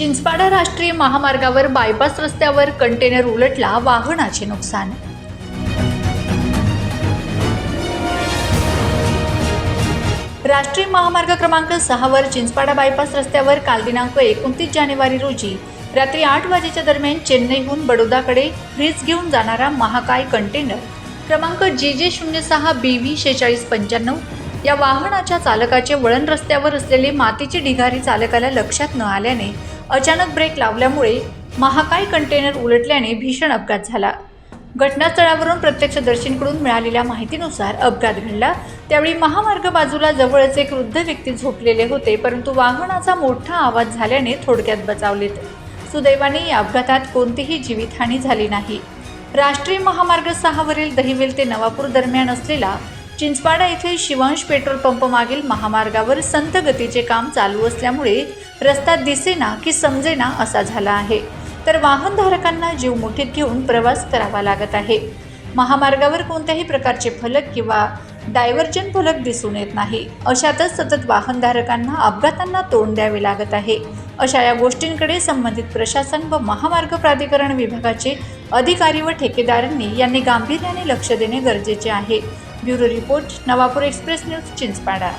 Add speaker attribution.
Speaker 1: चिंचपाडा राष्ट्रीय महामार्गावर बायपास रस्त्यावर कंटेनर उलटला वाहनाचे नुकसान. राष्ट्रीय महामार्ग क्रमांक सहावर चिंचपाडा बायपास रस्त्यावर काल दिनांक एकोणतीस जानेवारी रोजी रात्री आठ वाजेच्या दरम्यान चेन्नईहून बडोदाकडे फ्रीज घेऊन जाणारा महाकाय कंटेनर क्रमांक जे जे शून्य सहा बी व्ही शेचाळीस पंच्याण्णव या वाहनाच्या चालकाचे वळण रस्त्यावर असलेली मातीची ढिगारी चालकाला लक्षात न आल्याने अचानक ब्रेक लावल्यामुळे महाकाय कंटेनर उलटल्याने भीषण अपघात झाला. घटनास्थळावरून प्रत्यक्षदर्शींकडून मिळालेल्या माहितीनुसार अपघात घडला. त्यावेळी महामार्ग बाजूला जवळच एक वृद्ध व्यक्ती झोपलेले होते परंतु वाहनाचा मोठा आवाज झाल्याने थोडक्यात बचावलेत. सुदैवाने या अपघातात कोणतीही जीवितहानी झाली नाही. राष्ट्रीय महामार्ग सहावरील दहिवेल ते नवापूर दरम्यान असलेला चिंचपाडा येथील शिवांश पेट्रोल पंप मागील महामार्गावर संत गतीचे काम चालू असल्यामुळे रस्ता दिसेना की समजेना असा झाला आहे. तर वाहनधारकांना जीव मुठीत घेऊन प्रवास करावा लागत आहे. महामार्गावर कोणत्याही प्रकारचे फलक किंवा डायव्हर्जन फलक दिसून येत नाही. अशातच सतत वाहनधारकांना अपघातांना तोंड द्यावे लागत आहे. अशा या गोष्टींकडे संबंधित प्रशासन व महामार्ग प्राधिकरण विभागाचे अधिकारी व ठेकेदारांनी यांनी गांभीर्याने लक्ष देणे गरजेचे आहे. Bureau report Navapur express news Chinchpada.